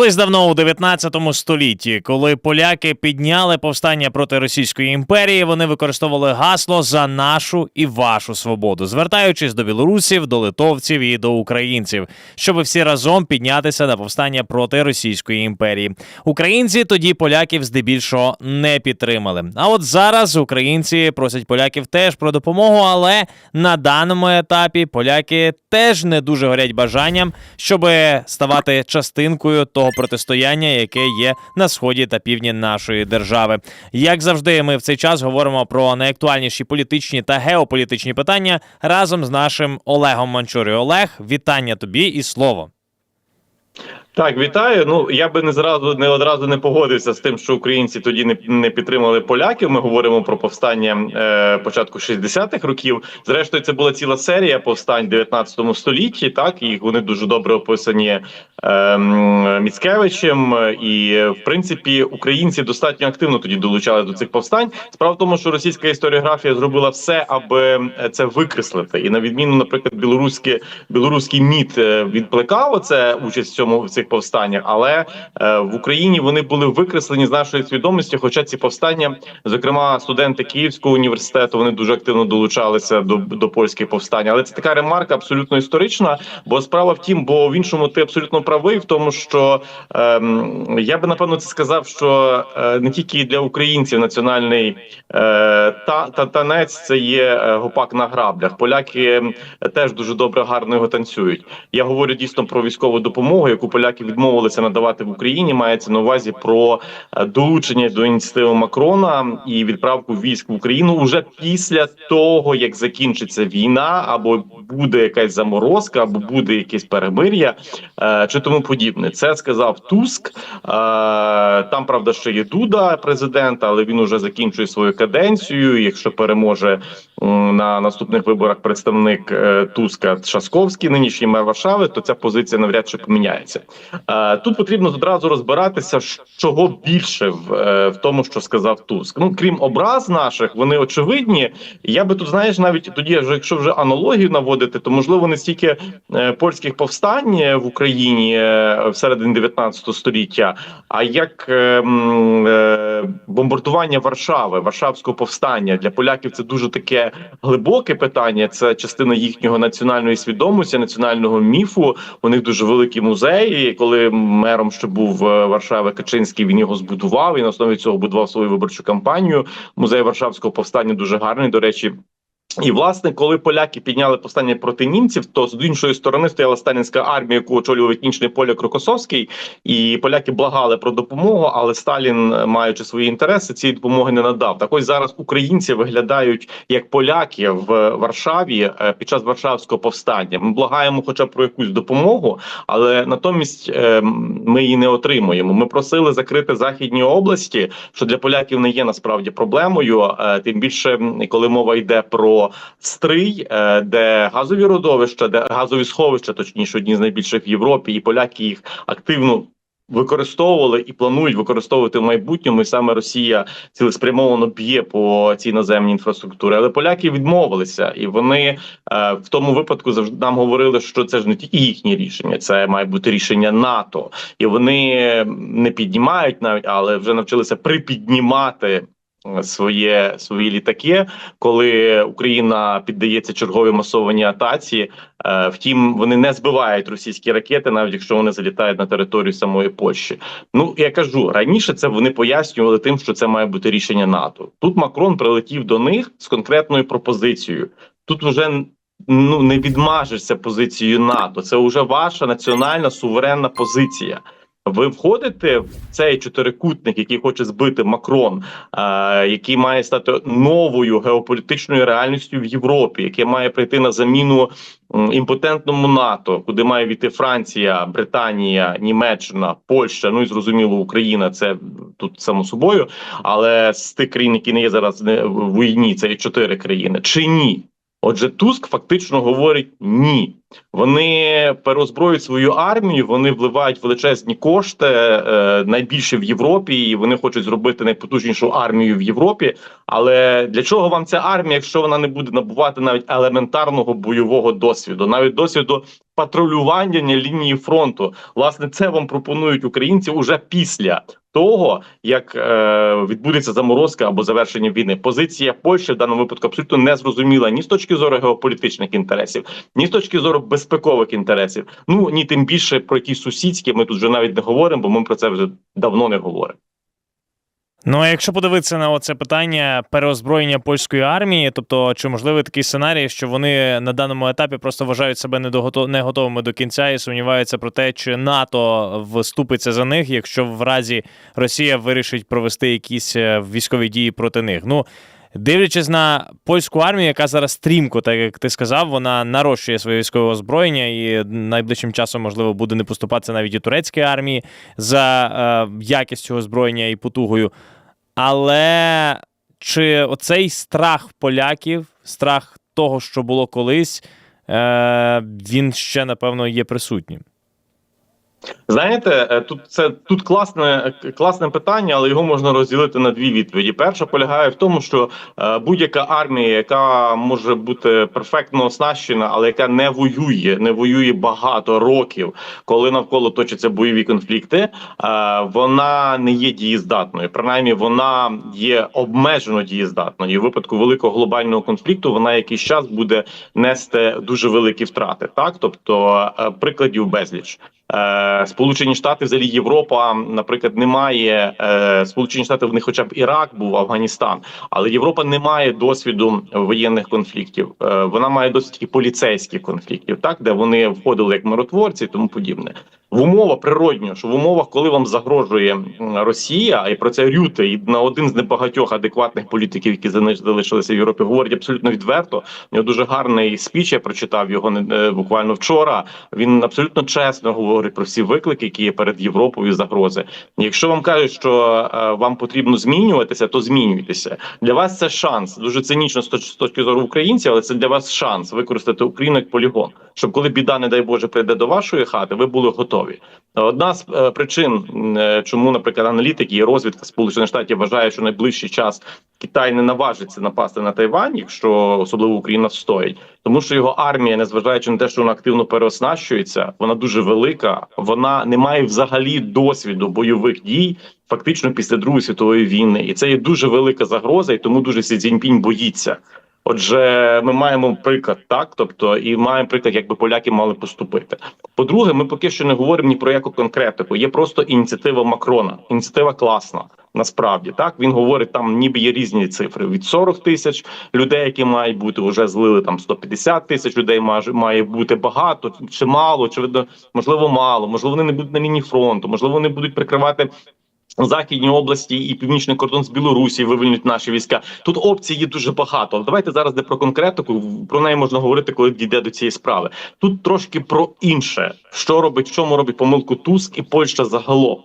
Колись давно у 19 столітті, коли поляки підняли повстання проти Російської імперії, вони використовували гасло за нашу і вашу свободу, звертаючись до білорусів, до литовців і до українців, щоб всі разом піднятися на повстання проти Російської імперії. Українці тоді поляків здебільшого не підтримали. А от зараз українці просять поляків теж про допомогу, але на даному етапі поляки теж не дуже горять бажанням, щоб ставати частинкою того протистояння, яке є на сході та півдні нашої держави. Як завжди, ми в цей час говоримо про найактуальніші політичні та геополітичні питання разом з нашим Олегом Манчурі. Олег, вітання тобі і слово. Так, вітаю. Ну я би не зразу не одразу не погодився з тим, що українці тоді не, не підтримали поляків. Ми говоримо про повстання е, початку 60-х років. Зрештою, це була ціла серія повстань в 19 столітті. Так і вони дуже добре описані е, Міцкевичем. І в принципі українці достатньо активно тоді долучали до цих повстань. Справа в тому, що російська історіографія зробила все, аби це викреслити. І на відміну, наприклад, білоруське білоруський міт е, відплекав оце участь в цьому в цих повстаннях, але е, в Україні вони були викреслені з нашої свідомості. Хоча ці повстання, зокрема студенти Київського університету, вони дуже активно долучалися до, до польських повстань. Але це така ремарка абсолютно історична. Бо справа в тім, бо в іншому ти абсолютно правий в тому, що е, я би напевно це сказав, що е, не тільки для українців національний е, та, та танець це є е, гопак на граблях. Поляки е, теж дуже добре гарно його танцюють. Я говорю дійсно про військову допомогу, яку поляки відмовилися надавати в Україні. Мається на увазі про е, долучення до ініціативи Макрона і відправку військ в Україну уже після того, як закінчиться війна, або буде якась заморозка, або буде якесь перемир'я, е, чи тому подібне. Це сказав Туск. Е, Там правда ще є Дуда, президент, але він уже закінчує свою каденцію. Якщо переможе на наступних виборах представник Туска Шасковський, нинішній мер Варшави, то ця позиція навряд чи поміняється. Е, Тут потрібно одразу розбиратися, чого більше в, е, в тому, що сказав Туск. Ну крім образ наших, вони очевидні. Я би тут знаєш, навіть тоді, якщо вже аналогію наводити, то можливо не стільки е, польських повстань в Україні всередині 19 століття, а як бомбардування Варшави, Варшавського повстання для поляків це дуже таке глибоке питання. Це частина їхнього національної свідомості, національного міфу. У них дуже великі музеї. Коли мером ще був е, Варшави Качинський, він його збудував і на основі цього будував свою виборчу кампанію. Музей Варшавського повстання дуже гарний. До речі. І власне, коли поляки підняли повстання проти німців, то з іншої сторони стояла сталінська армія, яку очолював етнічний поляк Рокосовський, і поляки благали про допомогу, але Сталін, е, маючи свої інтереси, цієї допомоги не надав. Так ось зараз українці виглядають як поляки в Варшаві е, під час Варшавського повстання. Ми благаємо, хоча б про якусь допомогу, але натомість е, ми її не отримуємо. Ми просили закрити західні області, що для поляків не є насправді проблемою. Тим більше, коли мова йде про стрий, е, де газові родовища, де газові сховища, точніше, одні з найбільших в Європі, і поляки їх активно. Використовували і планують використовувати в майбутньому, і саме Росія цілеспрямовано б'є по цій наземній інфраструктурі. Але поляки відмовилися, і вони е, в тому випадку завжди нам говорили, що це ж не тільки їхнє рішення, це має бути рішення НАТО, і вони не піднімають навіть, але вже навчилися припіднімати. Своє свої літаки, коли Україна піддається черговій масованій атаці. Е, Втім, вони не збивають російські ракети, навіть якщо вони залітають на територію самої Польщі. Ну я кажу раніше, це вони пояснювали тим, що це має бути рішення НАТО. Тут Макрон прилетів до них з конкретною пропозицією. Тут вже ну не відмажешся позицією НАТО. Це вже ваша національна суверенна позиція. Ви входите в цей чотирикутник, який хоче збити Макрон, е, який має стати новою геополітичною реальністю в Європі, яке має прийти на заміну імпотентному НАТО, куди має війти Франція, Британія, Німеччина, Польща. Ну і зрозуміло, Україна це тут само собою. Але з тих країн, які не є зараз в війні, це є чотири країни. Чи ні? Отже, Туск фактично говорить ні. Вони переозброюють свою армію, вони вливають величезні кошти, е, найбільше в Європі, і вони хочуть зробити найпотужнішу армію в Європі. Але для чого вам ця армія, якщо вона не буде набувати навіть елементарного бойового досвіду, навіть досвіду патрулювання лінії фронту? Власне, це вам пропонують українці уже після того, як е, відбудеться заморозка або завершення війни. Позиція Польщі в даному випадку абсолютно не зрозуміла ні з точки зору геополітичних інтересів, ні з точки зору безпекових інтересів. Ну ні, тим більше про якісь сусідські. Ми тут вже навіть не говоримо, бо ми про це вже давно не говоримо. Ну а якщо подивитися на оце питання переозброєння польської армії, тобто чи можливий такий сценарій, що вони на даному етапі просто вважають себе не до кінця і сумніваються про те, чи НАТО вступиться за них, якщо в разі Росія вирішить провести якісь е, військові дії проти них. Ну дивлячись на польську армію, яка зараз стрімко, так як ти сказав, вона нарощує своє військове озброєння і найближчим часом можливо буде не поступатися навіть і турецькій армії за е, якістю озброєння і потугою. Але чи оцей страх поляків, страх того, що було колись, е, він ще напевно є присутнім? Знаєте, е, тут це тут класне класне питання, але його можна розділити на дві відповіді. Перша полягає в тому, що е, будь-яка армія, яка може бути перфектно оснащена, але яка не воює, не воює багато років, коли навколо точаться бойові конфлікти, е, вона не є дієздатною. Принаймні, вона є обмежено дієздатною. І в випадку великого глобального конфлікту вона якийсь час буде нести дуже великі втрати. Так, тобто прикладів безліч. Е, Сполучені Штати, взагалі Європа, наприклад, немає е, Сполучені Штати. В них, хоча б Ірак був Афганістан, але Європа не має досвіду воєнних конфліктів. Е, Вона має досвід поліцейських конфліктів, так де вони входили як миротворці і тому подібне. В умовах природньо, що в умовах, коли вам загрожує Росія, і про це Рюте, і на один з небагатьох адекватних політиків, які зали- залишилися в Європі, говорить абсолютно відверто. У нього дуже гарний спіч. Я прочитав його не- буквально вчора. Він абсолютно чесно говорить про всі виклики, які є перед Європою загрози. Якщо вам кажуть, що е, вам потрібно змінюватися, то змінюйтеся. Для вас це шанс. Дуже цинічно з точки зору українців, але це для вас шанс використати Україну як полігон, щоб коли біда, не дай Боже, прийде до вашої хати, ви були готові. Одна з е, причин, е, чому, наприклад, аналітики і розвідка Сполучених Штатів вважає, що найближчий час Китай не наважиться напасти на Тайвань, якщо особливо Україна встоїть, тому що його армія, незважаючи на те, що вона активно переоснащується, вона дуже велика. Вона не має взагалі досвіду бойових дій, фактично після Другої світової війни, і це є дуже велика загроза, і тому дуже Сі Цзіньпінь боїться. Отже, ми маємо приклад так, тобто і маємо приклад, як би поляки мали поступити. По-друге, ми поки що не говоримо ні про яку конкретику. Є просто ініціатива Макрона. Ініціатива класна. Насправді так він говорить, там ніби є різні цифри від 40 тисяч людей, які мають бути вже злили там 150 тисяч людей. Має має бути багато чи мало, очевидно, можливо, мало. Можливо, вони не будуть на лінії фронту, можливо, вони будуть прикривати. Західні області і північний кордон з Білорусі вивільнять наші війська. Тут опцій є дуже багато. Але давайте зараз не про конкретику. Про неї можна говорити, коли дійде до цієї справи. Тут трошки про інше, що робить, в чому робить помилку Туск і Польща загалом.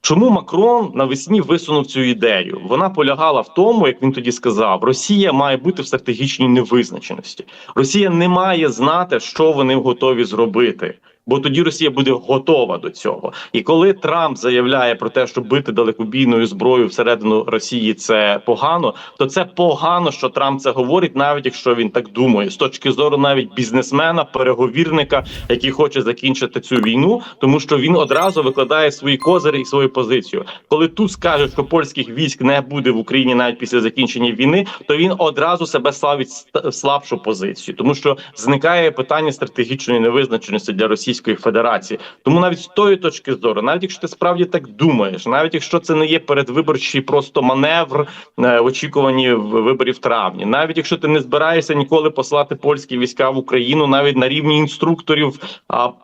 Чому Макрон навесні висунув цю ідею? Вона полягала в тому, як він тоді сказав: Росія має бути в стратегічній невизначеності. Росія не має знати, що вони готові зробити. Бо тоді Росія буде готова до цього. І коли Трамп заявляє про те, що бити далекобійною зброєю всередину Росії це погано, то це погано, що Трамп це говорить, навіть якщо він так думає, з точки зору навіть бізнесмена, переговірника, який хоче закінчити цю війну, тому що він одразу викладає свої козирі і свою позицію. Коли тут скаже, що польських військ не буде в Україні навіть після закінчення війни, то він одразу себе ставить слабшу позицію, тому що зникає питання стратегічної невизначеності для Російської Федерації. Тому навіть з тої точки зору, навіть якщо ти справді так думаєш, навіть якщо це не є передвиборчий просто маневр е, в очікуванні виборів в травні, навіть якщо ти не збираєшся ніколи послати польські війська в Україну, навіть на рівні інструкторів,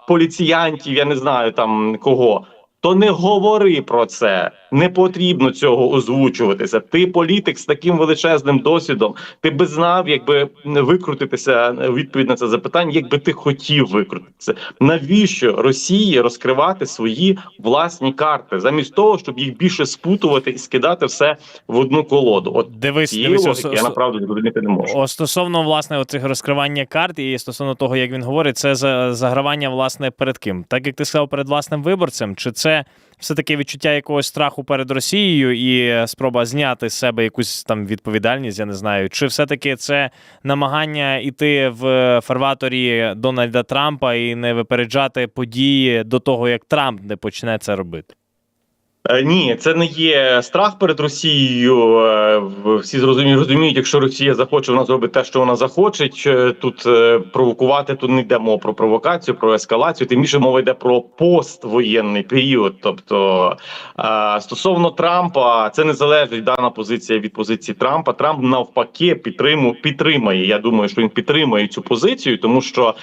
поліціянтів, я не знаю там кого. то не говори про це. Не потрібно цього озвучуватися. Ти політик з таким величезним досвідом. Ти би знав, якби викрутитися відповідь на це запитання, якби ти хотів викрутитися. Навіщо Росії розкривати свої власні карти, замість того, щоб їх більше спутувати і скидати все в одну колоду? От Дивись, дивись логіки ос- я направду зрозуміти не можу. О, стосовно власне оцих розкривання карт і стосовно того, як він говорить, це за загравання власне перед ким? Так як ти сказав перед власним виборцем, чи це все таки відчуття якогось страху перед Росією і спроба зняти з себе якусь там відповідальність? Я не знаю, чи все-таки це намагання йти в фарваторі Дональда Трампа і не випереджати події до того, як Трамп не почне це робити? Е, Ні, це не є страх перед Росією. Е, Всі зрозуміють, розуміють, якщо Росія захоче, вона зробить те, що вона захоче. Тут е, провокувати тут не йде мова про провокацію, про ескалацію. Тим більше мова йде про поствоєнний період. Тобто стосовно Трампа, це не залежить дана позиція від позиції Трампа. Трамп навпаки підтриму підтримає. Я думаю, що він підтримує цю позицію, тому що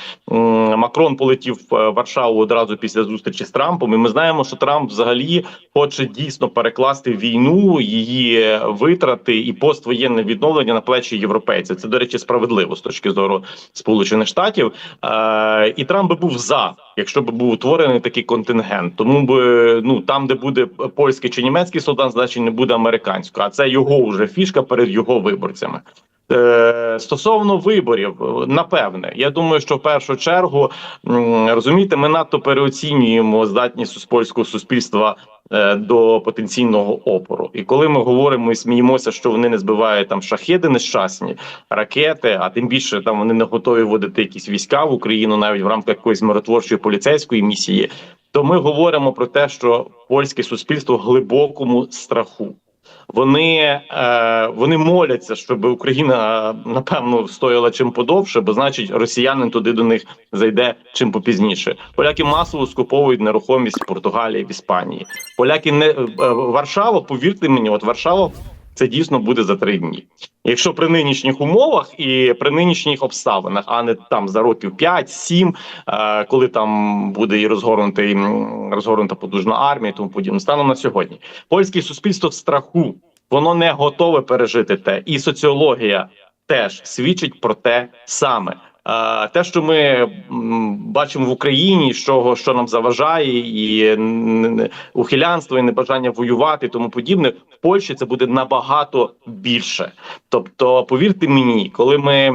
Макрон полетів в Варшаву одразу після зустрічі з Трампом. І ми знаємо, що Трамп взагалі хоче дійсно перекласти війну, її витрати і поствоєнне відновлення на плечі європейців. Це до речі, справедливо з точки зору Сполучених Штатів. Е, і Трамп би був за, якщо б був утворений такий контингент. Тому би ну там, де буде польський чи німецький солдат, значить не буде американського. А це його вже фішка перед його виборцями. Е, Стосовно виборів, напевне, я думаю, що в першу чергу розумієте, ми надто переоцінюємо здатність польського суспільства е, до потенційного опору. І коли ми говоримо і сміємося, що вони не збивають там шахеди нещасні, ракети, а тим більше там вони не готові вводити якісь війська в Україну навіть в рамках якоїсь миротворчої поліцейської місії, то ми говоримо про те, що польське суспільство глибокому страху. Вони е, вони моляться, щоб Україна напевно стояла чим подовше, бо значить росіянин туди до них зайде чим попізніше. Поляки масово скуповують нерухомість в Португалії в Іспанії. Поляки не е, Варшава. Повірте мені, от Варшава це дійсно буде за три дні. Якщо при нинішніх умовах і при нинішніх обставинах, а не там за років 5-7, е, коли там буде і розгорнутий розгорнута потужна армія, тому подібне, станом на сьогодні, польське суспільство в страху, воно не готове пережити те, і соціологія теж свідчить про те саме. Те, що ми бачимо в Україні, що, що нам заважає, і ухилянство, і небажання воювати, і тому подібне, в Польщі це буде набагато більше. Тобто, повірте мені, коли ми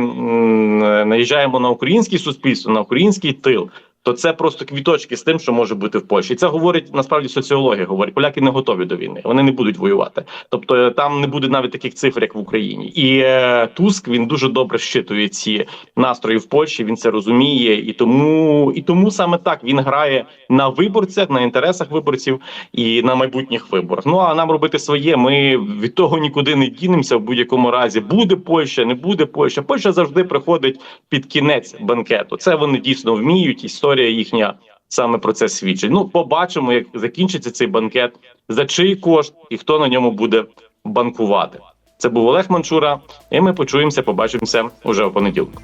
наїжджаємо на українське суспільство, на український тил. То це просто квіточки з тим, що може бути в Польщі. І це говорить насправді соціологія. Говорить, поляки не готові до війни, вони не будуть воювати. Тобто е, там не буде навіть таких цифр, як в Україні. І е, Туск він дуже добре щитує ці настрої в Польщі. Він це розуміє, і тому і тому саме так він грає на виборцях, на інтересах виборців і на майбутніх виборах. Ну а нам робити своє. Ми від того нікуди не дінемося в будь-якому разі. Буде Польща, не буде Польща. Польща завжди приходить під кінець банкету. Це вони дійсно вміють. Історія їхня саме про це свідчить. Ну, побачимо, як закінчиться цей банкет, за чий кошт і хто на ньому буде банкувати. Це був Олег Манчура, і ми почуємося, побачимося уже в понеділок.